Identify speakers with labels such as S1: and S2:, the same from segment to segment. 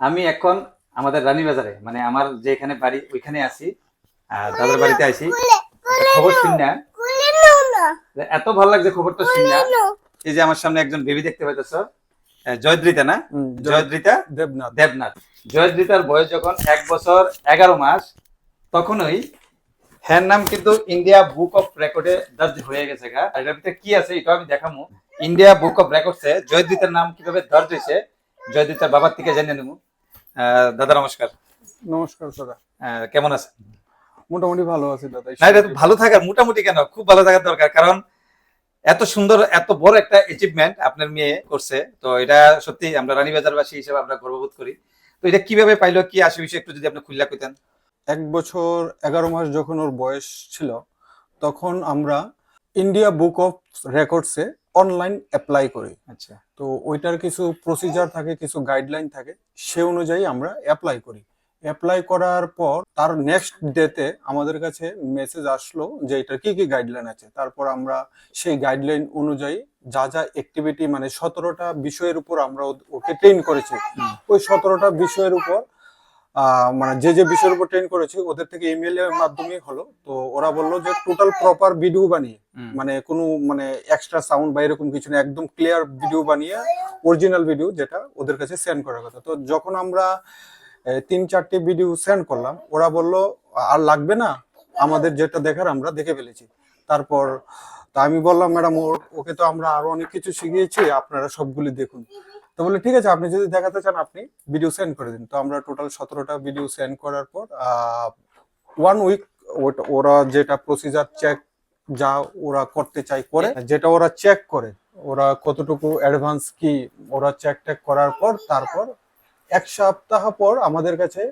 S1: আমি এখন আমাদের রানীবাজারে মানে আমার যে এখানে বাড়ি ওইখানে আছি আর দাদার বাড়িতে আছি খবর শুনি না এত ভালো লাগছে খবরটা শুনি না। এই যে আমার সামনে একজন বেবি দেখতে পাইতেছ জয়দ্রিতা না? জয়দ্রিতা?
S2: দেবনাথ।
S1: দেবনাথ। জয়দ্রিতার বয়স যখন এক বছর এগারো মাস তখনই হ্যার নাম কিন্তু ইন্ডিয়া বুক অফ রেকর্ডে দর্জ হয়ে গেছে গা। আর এটার ভিতরে কি আছে এটা আমি দেখামু। ইন্ডিয়া বুক অফ রেকর্ডসে জয়দ্রিতার নাম কীভাবে দর্জ হয়েছে জয়দ্রিতার বাবার থেকে জেনে নেব। দাদা নমস্কার।
S2: নমস্কার দাদা।
S1: কেমন আছেন?
S2: মোটামুটি ভালো আছি দাদা।
S1: না এটা ভালো থাকার মোটামুটি কেন? খুব ভালো থাকার দরকার কারণ এত সুন্দর এত বড় একটা অ্যাচিভমেন্ট আপনার মেয়ে করছে। তো এটা সত্যি আমরা রানীবাজারবাসী হিসেবে আমরা গর্ববোধ করি। তো এটা কীভাবে পাইলো কি আসে বিষয় একটু যদি আপনি খুল্লা কইতেন?
S2: এক বছর এগারো মাস যখন ওর বয়স ছিল তখন আমরা ইন্ডিয়া বুক অফ রেকর্ডসে অনলাইন অ্যাপ্লাই করি।
S1: আচ্ছা।
S2: তো ওইটার কিছু প্রসিজার থাকে কিছু গাইডলাইন থাকে সে অনুযায়ী আমরা অ্যাপ্লাই করি। অ্যাপ্লাই করার পর তার নেক্সট ডেতে আমাদের কাছে মেসেজ আসলো যে এটা কি কি গাইডলাইন আছে। তারপর আমরা সেই গাইডলাইন অনুযায়ী যা যা অ্যাক্টিভিটি মানে সতেরোটা বিষয়ের উপর আমরা ওকে ট্রেন করেছি। ওই সতেরোটা বিষয়ের উপর মানে যে যে বিষয়ের উপর ট্রেন করেছি ওদের থেকে ইমেল এর মাধ্যমে হলো। তো ওরা বলল যে টোটাল প্রপার ভিডিও বানিয়ে মানে কোনো মানে এক্সট্রা সাউন্ড বা এরকম কিছু না একদম ক্লিয়ার ভিডিও বানিয়ে অরিজিনাল ভিডিও যেটা ওদের কাছে সেন্ড করার কথা। তো যখন আমরা তিন চারটে ভিডিও সেন্ড করলাম ওরা বলল আর লাগবে না আমাদের যেটা দেখার আমরা দেখে ফেলেছি। তারপর তা আমি বললাম ম্যাডাম ওকে তো আমরা আরও অনেক কিছু শিখিয়েছি আপনারা সবগুলি দেখুন। তো বলে ঠিক আছে আপনি যদি দেখাতে চান আপনি ভিডিও সেন্ড করে দিন। তো আমরা টোটাল সতেরোটা ভিডিও সেন্ড করার পর ওয়ান উইক ওরা যেটা প্রসিজার চেক যা ওরা করতে চাই করে যেটা ওরা চেক করে ওরা কতটুকু অ্যাডভান্স কি ওরা চেক টেক করার পর তারপর এক সপ্তাহ পর আমাদের কাছে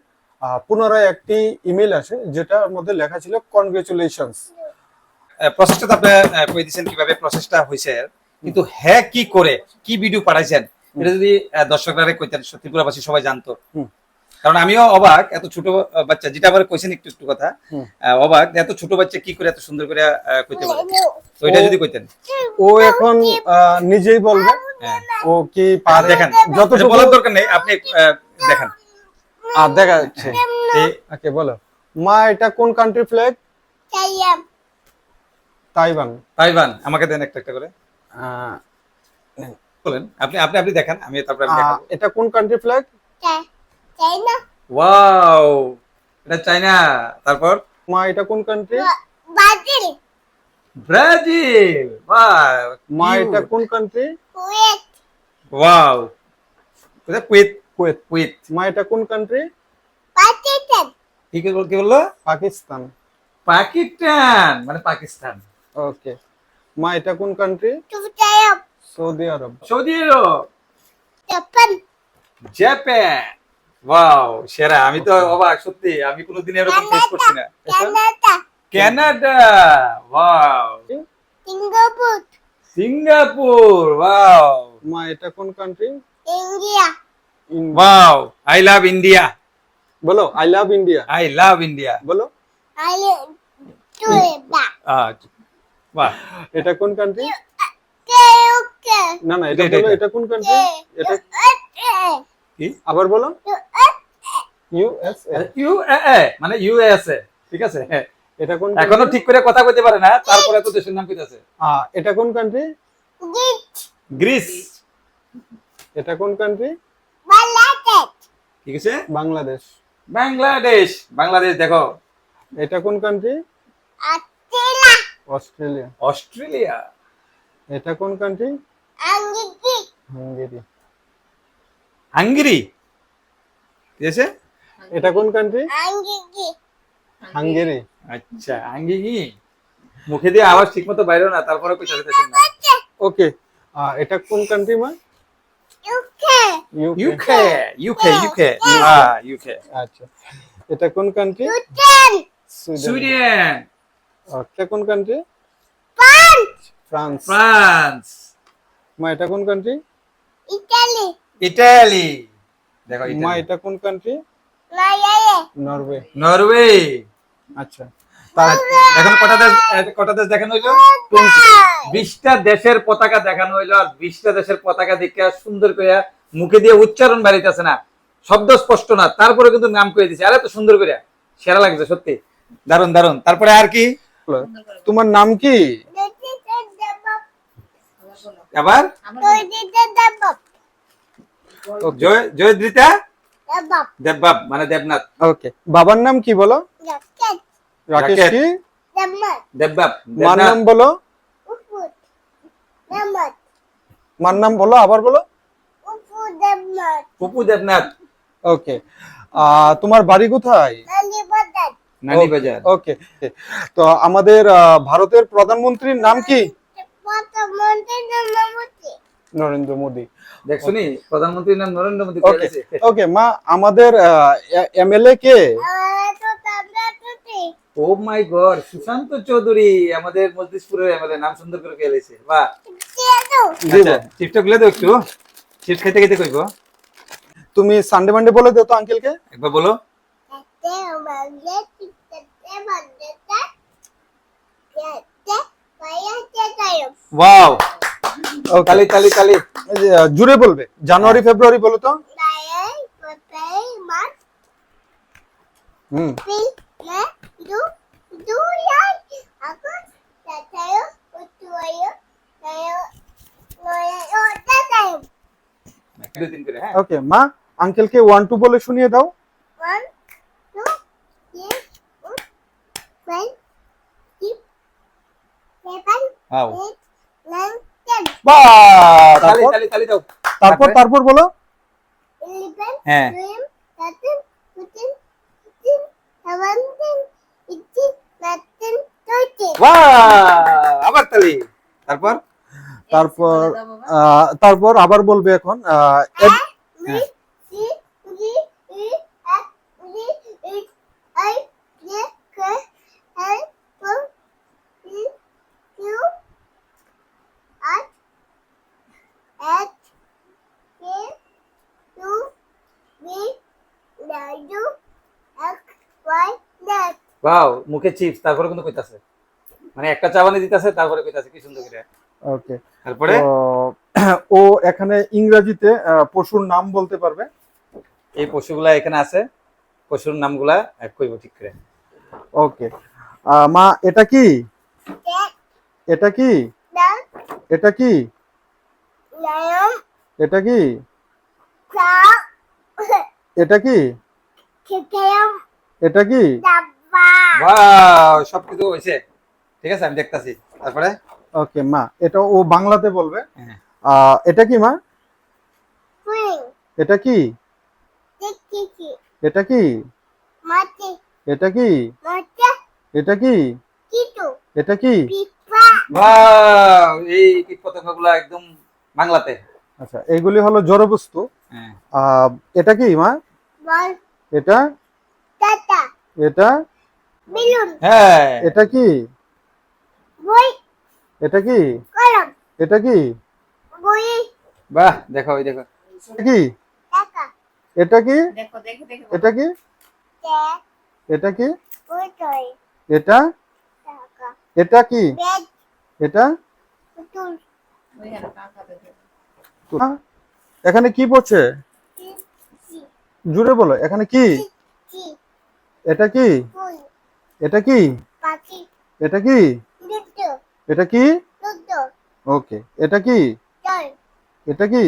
S2: পুনরায় একটি ইমেল আসে যেটার মধ্যে লেখা ছিল কনগ্রেচুলেশনস
S1: প্রসেসটা তো আপনি কই দিয়েছেন কীভাবে প্রসেসটা হয়েছে? কিন্তু হ্যাঁ কি করে কি ভিডিও পাঠাইছেন? এটা যদি দর্শকরা কইতেন ত্রিপুরাবাসী সবাই জানতো। কারণ আমিও অবাক এত ছোট বাচ্চা যেটা আবার কইছেন একটু একটু কথা। অবাক এত ছোট বাচ্চা কি করে এত সুন্দর করে কইতে পারে? তো এটা যদি কইতেন।
S2: ও এখন নিজেই বলবে। ও কি পা
S1: দেখেন
S2: যতটুকু
S1: বলার দরকার নেই আপনি আহ, দেখান।
S2: আর দেখা যাচ্ছে।
S1: এই-
S2: ওকে বলো। মা এটা কোন কান্ট্রি ফ্ল্যাগ তাইওয়ান।
S1: তাইবান আমাকে দেন একটা একটা করে।
S2: আহ,
S1: বলেন আপনি আপনি আপনি দেখান আমি তারপরে আমি দেখাবো।
S2: এটা কোন কান্ট্রি ফ্ল্যাগ
S1: ওয়াও এটা চাইনা। তারপর?
S2: মা এটা কোন কান্ট্রি
S1: ব্রাজিল। বাহ
S2: মা এটা কোন কান্ট্রি
S1: ওয়াও কোথায়? কুয়েত।
S2: কুয়েত।
S1: কুয়েত।
S2: মা এটা কোন কান্ট্রি
S1: কি কি বল- কি বলল?
S2: পাকিস্তান।
S1: পাকিস্তান! মানে পাকিস্তান।
S2: ওকে মা এটা কোন country Saudi Arab.
S1: Saudi Arab? Japan. Japan. Wow সেরা। আমি তো অবাক সত্যি। আমি কোনোদিন এরকম ফেস করছি না। Canada. Wow. Singapore. Singapore wow.
S2: মা এটা কোন country India.
S1: Wow I love India
S2: বলো I love India
S1: I love India
S2: বলো।
S1: বাহ।
S2: এটা কোন কান্ট্রি না না এটা
S1: এটা,
S2: বলো
S1: এটা।
S2: কোন কান্ট্রি এটা?
S1: কি?
S2: আবার বলো। ইউএসএ
S1: ইউ মানে ইউএসএ ঠিক আছে?
S2: এটা কোন এখনও
S1: ঠিক করে কথা কইতে পারে না তারপরে তো দেশের নাম কইতাছে।
S2: আহ, এটা কোন কান্ট্রি
S1: গ্রিস।
S2: এটা কোন কান্ট্রি
S1: ঠিক আছে?
S2: বাংলাদেশ।
S1: বাংলাদেশ। বাংলাদেশ দেখো।
S2: এটা কোন কান্ট্রি অস্ট্রেলিয়া।
S1: অস্ট্রেলিয়া।
S2: এটা কোন কান্ট্রি হাঙ্গেরি
S1: হাঙ্গেরি ঠিক আছে
S2: এটা কোন কান্ট্রি হাঙ্গেরি।
S1: আচ্ছা হাঙ্গেরি মুখে দিয়ে আওয়াজ ঠিক মতো বাইরেও না তারপরে দেশের নাম
S2: ওকে এটা কোন কান্ট্রি মা? UK
S1: UK UK UK UK
S2: আচ্ছা। এটা কোন কান্ট্রি সুইডেন এটা কোন কান্ট্রি ফ্রান্স
S1: ফ্রান্স
S2: মা এটা কোন কান্ট্রি
S1: ইটালি দেখো
S2: মা এটা কোন কান্ট্রি নরওয়ে।
S1: নরওয়ে।
S2: আচ্ছা
S1: এখন কটা দেশ কটা দেশ দেখানো হইল? বিশটা দেশের পতাকা দেখানো হইল আর বিশটা দেশের পতাকা দেখে সুন্দর করে মুখে দিয়ে উচ্চারণ বাড়িতেছে না। শব্দ স্পষ্ট না তারপরে কিন্তু নাম করে দিছে। আরে তো সুন্দর করে। সেরা লাগছে সত্যি। দারুণ দারুণ তারপরে আর কি?
S2: তোমার নাম কি?
S1: আবার? জয় জয়দ্রিতা? দেববাব মানে দেবনাথ।
S2: ওকে বাবার নাম কি বলো? রাকেশ।
S1: রাকেশ।
S2: কি?
S1: দেববাব
S2: মার নাম বলো? মার নাম বলো আবার বলো?
S1: পুপু দেবনাথ।
S2: ওকে তোমার বাড়ি কোথায়?
S1: নানি বাজার
S2: ওকে তো আমাদের ভারতের প্রধানমন্ত্রীর নাম কি? নরেন্দ্র মোদী।
S1: দেখছনি প্রধানমন্ত্রীর নাম নরেন্দ্র মোদী
S2: ওকে মা আমাদের এমএলএ কে?
S1: Oh my god Sushanta Chowdhury আমাদের মজলিশপুরের এমএলএ নাম সুন্দর করে খেলেছে বাহ।
S2: দিব
S1: চিপটা গুলে দাও একটু চিপস খাইতে খাইতে কইবো?
S2: তুমি সানডে মানডে বলে দিও তো আঙ্কেলকে
S1: একবার বলো। ওয়াও
S2: ওকে
S1: তালি তালি তালি
S2: জুড়ে বলবে। জানুয়ারি ফেব্রুয়ারি বলো তো। হুম।
S1: হ্যাঁ
S2: ওকে মা আঙ্কেলকে ওয়ান টু বলে শুনিয়ে দাও।
S3: One, two,
S1: হ্যাঁ।
S2: তারপর? তারপর বলো।
S1: হ্যাঁ। তারপর?
S2: তারপর আবার বলবে এখন
S1: ওয়াও মুখে চিপস তারপরে কিন্তু কইতাছে। মানে একটা চাবানি দিতাছে তারপরে কইতাছে কি সুন্দর করে।
S2: ওকে
S1: তারপরে?
S2: ও এখানে ইংরেজিতে পশুর নাম বলতে পারবে?
S1: এই পশুগুলা এখানে আছে। পশুর নামগুলা এক কইব ঠিক করে।
S2: ওকে আহ, মা এটা কি? এটা কি? এটা কি? এটা কি? এটা কি? এটা কি.
S1: ওয়াও সবকিছু হইছে। ঠিক আছে আমি দেখতাছি। তারপরে?
S2: ওকে মা এটা ও বাংলাতে বলবে।
S1: হ্যাঁ।
S2: এটা কি মা? এটা কি? এটা কি? এটা কি? এটা কি? এটা কি?
S1: ওয়াও এই কীট পতঙ্গগুলা একদম বাংলাতে।
S2: আচ্ছা এইগুলি হলো জড়বস্তু।
S1: বস্তু
S2: আহ, এটা কি মা? এটা? এটা?
S3: Balloon,
S1: হ্যাঁ।
S2: এটা কি?
S3: Boy,
S2: এটা কি?
S3: Column,
S2: এটা কি?
S3: Boy,
S1: বাহ দেখো ওই দেখো।
S2: এটা কি? এটা কি?
S4: দেখো দেখে দেখে।
S2: এটা কি? এটা কি? এটা? এটা কি? এটা? এখানে কি পড়ছে? জুড়ে বলো এখানে কি? এটা কি? এটা কি? এটা কি? এটা কি? ওকে এটা কি? এটা কি?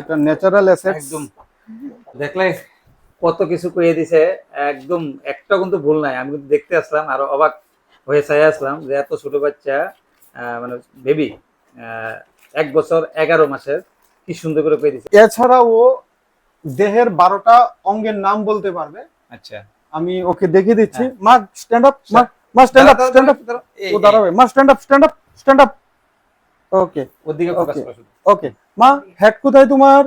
S2: এটা ন্যাচারাল অ্যাসেটস
S1: একদম। দেখলে কত কিছু কইয়ে দিছে একদম একটা কিন্তু ভুল নাই। আমি কিন্তু দেখতে আসলাম আরও অবাক হয়ে চাই আসলাম যে এত ছোট বাচ্চা আহ, মানে বেবি এক বছর এগারো মাসের কি সুন্দর করে কয়ে দিছে।
S2: এছাড়াও দেহের বারোটা অঙ্গের নাম বলতে পারবে।
S1: আচ্ছা।
S2: আমি ওকে দেখিয়ে দিচ্ছি।
S1: হ্যাঁ।
S2: মা স্ট্যান্ড আপ মা মা স্ট্যান্ড আপ স্ট্যান্ড আপ
S1: এই,
S2: ও
S1: এই,
S2: দাঁড়াবে। মা stand up stand up stand up okay
S1: ওর দিকে ফোকাস
S2: Okay.
S1: করো শুধু।
S2: ওকে মা হেড কোথায় তোমার?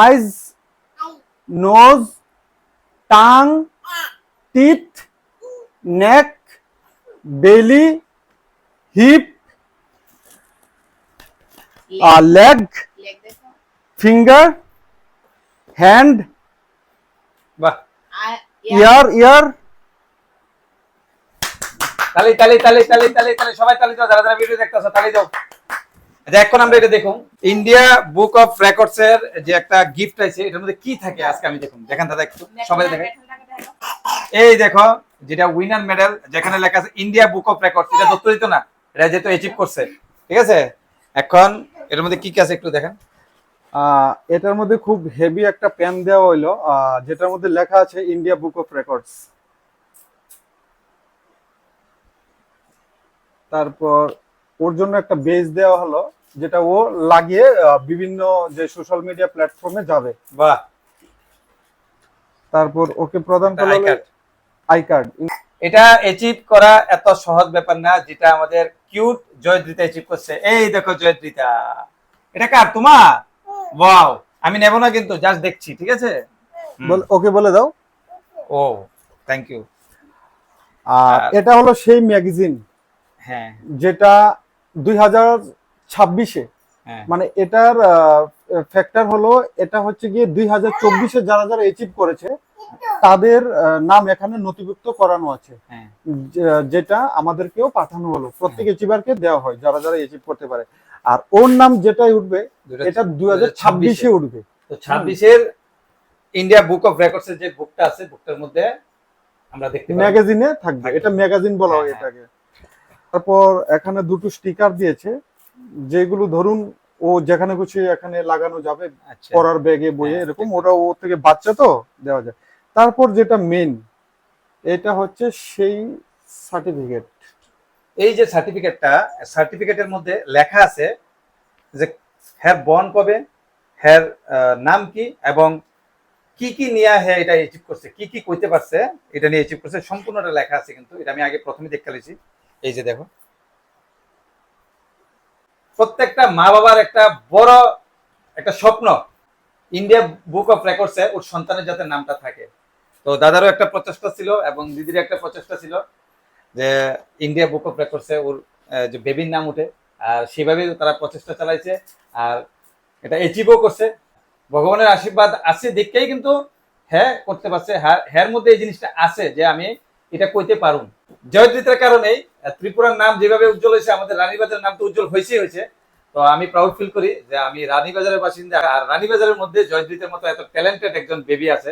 S2: Eyes nose tongue teeth neck belly hip leg
S4: leg দেখো।
S2: ফিঙ্গার হ্যান্ড
S1: বাহ।
S4: আর
S2: ইয়ার ইয়ার
S1: তালি তালি তালি তালি তালি তালি সবাই তালি দাও যারা যারা ভিডিও দেখতেছো তালি দাও। আচ্ছা এখন আমরা এটা দেখুন। ইন্ডিয়া বুক অফ রেকর্ডস এর যে একটা গিফট আছে এটার মধ্যে কি থাকে আজকে আমি দেখুন দেখেন দাদা একটু সবাই দেখেন এই দেখো যেটা উইনার মেডেল যেখানে লেখা আছে ইন্ডিয়া বুক অফ রেকর্ডস এটা দত্তরিত না এটা যেহেতু অ্যাচিভ করছে ঠিক আছে? এখন এর মধ্যে কি কি আছে একটু দেখেন।
S2: এটার মধ্যে খুব হেভি একটা পেন দেওয়া হইল যেটার মধ্যে লেখা আছে ইন্ডিয়া বুক অফ রেকর্ডস তারপর ওর জন্য একটা বেস দেওয়া হলো যেটা ও লাগিয়ে বিভিন্ন যে সোশ্যাল মিডিয়া প্ল্যাটফর্মে যাবে।
S1: বাহ।
S2: তারপর ওকে প্রদান করা আই কার্ড
S1: এটা অ্যাচিভ করা এত সহজ ব্যাপার না যেটা আমাদের কিউট জয়দ্রিতা অ্যাচিভ করছে। এই দেখো জয়দ্রিতা। এটা কার? তোমার? ওয়াও আমি নেব না কিন্তু জাস্ট দেখছি ঠিক আছে।
S2: ওকে বলে দাও।
S1: ও থ্যাংক ইউ
S2: আর
S1: আর-
S2: এটা হলো সেই ম্যাগাজিন
S1: হ্যাঁ।
S2: যেটা দুই হাজার ছাব্বিশে
S1: হ্যাঁ।
S2: মানে এটার ফ্যাক্টর হলো এটা হচ্ছে গিয়ে দুই হাজার চব্বিশে যারা যারা অ্যাচিভ করেছে তাদের নাম এখানে নথিভুক্ত করানো আছে।
S1: হ্যাঁ।
S2: যেটা আমাদেরকেও পাঠানো হলো। প্রত্যেক অ্যাচিভারকে দেওয়া হয় যারা যারা অ্যাচিভ করতে পারে। আর ওর নাম যেটাই উঠবে এটা দুই হাজার ছাব্বিশে উঠবে।
S1: তো ছাব্বিশের ইন্ডিয়া বুক অফ রেকর্ডস এর যে বুকটা আছে বুকটার মধ্যে আমরা দেখতে
S2: ম্যাগাজিনে থাকবে। এটা ম্যাগাজিন বলা হয়
S1: হ্যাঁ,
S2: এটাকে। তারপর এখানে দুটো স্টিকার দিয়েছে যেগুলো ধরুন ও যেখানে খুশি এখানে লাগানো যাবে
S1: আচ্ছা।
S2: পড়ার ব্যাগে বইয়ে
S1: হ্যাঁ,
S2: এরকম ওটা ও থেকে বাচ্চা তো দেওয়া যায়। তারপর যেটা মেন এটা হচ্ছে সেই সার্টিফিকেট
S1: এই যে সার্টিফিকেটটা সার্টিফিকেটের মধ্যে লেখা আছে যে হ্যার বন কবে, হ্যার নাম কি এবং কি কি নিয়ে হ্যাঁ এটা অ্যাচিভ করছে, কি কি কইতে পারছে এটা নিয়ে অ্যাচিভ করছে, সম্পূর্ণটা লেখা আছে কিন্তু, এটা আমি আগে প্রথমে দেখতে লিছি এই যে দেখো। প্রত্যেকটা মা বাবার একটা বড় একটা স্বপ্ন ইন্ডিয়া বুক অফ রেকর্ডসে ওর সন্তানের যাতে নামটা থাকে। তো দাদারও একটা প্রচেষ্টা ছিল এবং দিদির একটা প্রচেষ্টা ছিল। যে ইন্ডিয়া বুক অফ রেকর্ডসে ওর যে বেবির নাম উঠে আর সেভাবে তারা প্রচেষ্টা চালাইছে আর এটা অ্যাচিভও করছে। ভগবানের আশীর্বাদ আছে দেখেই কিন্তু হ্যাঁ করতে পারছে হ্যাঁ মধ্যে এই জিনিসটা আছে যে আমি এটা কইতে পারুম। জয়দ্রিতার কারণেই আহ, ত্রিপুরার নাম যেভাবে উজ্জ্বল হয়েছে আমাদের রানীবাজারের নাম তো উজ্জ্বল হয়েছেই হয়েছে। তো আমি প্রাউড ফিল করি যে আমি রানীবাজারের বাসিন্দা আর রানীবাজারের মধ্যে জয়দ্রিতের মতো এত ট্যালেন্টেড একজন বেবি আছে।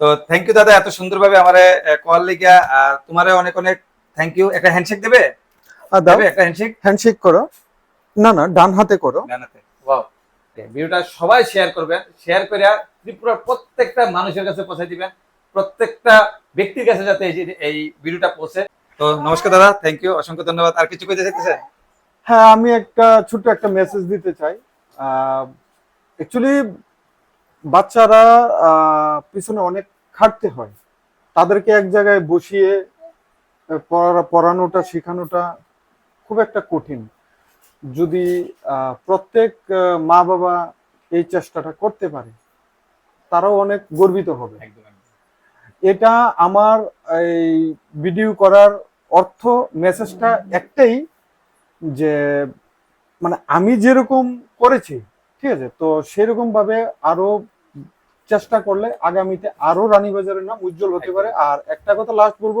S1: তো থ্যাংক ইউ দাদা এত সুন্দরভাবে আমার কল লিগা আর তোমারে অনেক অনেক থ্যাংক ইউ একটা হ্যান্ডশেক দেবে? দেবে একটা হ্যান্ডশেক
S2: হ্যান্ডশেক করো। না না ডান হাতে করো।
S1: জানাতে ওয়াও ভিডিওটা সবাই শেয়ার করবেন শেয়ার করে ত্রিপুরার প্রত্যেকটা মানুষের কাছে পৌঁছে দিবেন প্রত্যেকটা ব্যক্তির কাছে যাতে এই ভিডিওটা পৌঁছে। তো নমস্কার দাদা থ্যাংক ইউ অসংখ্য ধন্যবাদ। আর কিছু কইতে চাইতেছেন
S2: হ্যাঁ আমি একটা ছোট্ট একটা মেসেজ দিতে চাই। অ্যাকচুয়ালি বাচ্চারা পিছনে অনেক খাটতে হয়। তাদেরকে এক জায়গায় বসিয়ে পড়া- পড়ানোটা শেখানোটা খুব একটা কঠিন। যদি প্রত্যেক মা বাবা এই চেষ্টাটা করতে পারে তারাও অনেক গর্বিত হবে। এটা আমার এই ভিডিও করার অর্থ মেসেজটা একটাই যে মানে আমি যেরকম করেছি ঠিক আছে? তো সেরকম ভাবে আরও চেষ্টা করলে আগামীতে আরও রানীবাজারের নাম উজ্জ্বল হতে পারে। আর একটা কথা লাস্ট বলব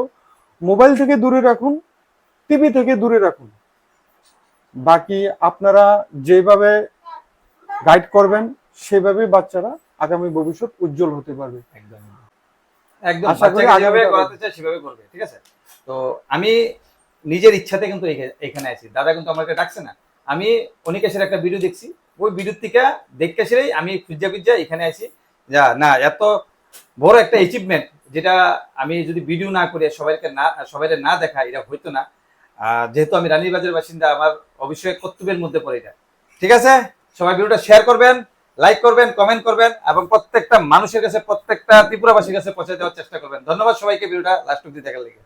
S2: মোবাইল থেকে দূরে রাখুন টিভি থেকে দূরে রাখুন। বাকি আপনারা যেভাবে গাইড করবেন সেভাবে বাচ্চারা আগামী ভবিষ্যৎ উজ্জ্বল হতে পারবে।
S1: একদম। একদম যেভাবে করাতে চায় সেভাবে করবে ঠিক আছে? তো আমি নিজের ইচ্ছাতে কিন্তু এখানে আছি। দাদা কিন্তু আমাকে ডাকছে না। আমি অনিকেশের একটা ভিডিও দেখছি। ওই ভিডিও থেকে দেখতে সেরেই আমি খুঁজা খুঁজা এখানে আছি। যা, না, এত বড় একটা অ্যাচিভমেন্ট যেটা আমি যদি ভিডিও না করে সবাইকে না সবাই না দেখা এটা হইতো না। যেহেতু আমি রানীবাজারের বাসিন্দা, আমার অবশ্যই কর্তব্যের মধ্যে পড়ে এটা। ঠিক আছে? সবাই ভিডিওটা শেয়ার করবেন লাইক করবেন কমেন্ট করবেন, এবং প্রত্যেকটা মানুষের কাছে, প্রত্যেকটা ত্রিপুরাবাসীর কাছে পৌঁছে দেওয়ার চেষ্টা করবেন। ধন্যবাদ সবাইকে ভিডিওটা লাস্ট অব্দি দেখার লেগে।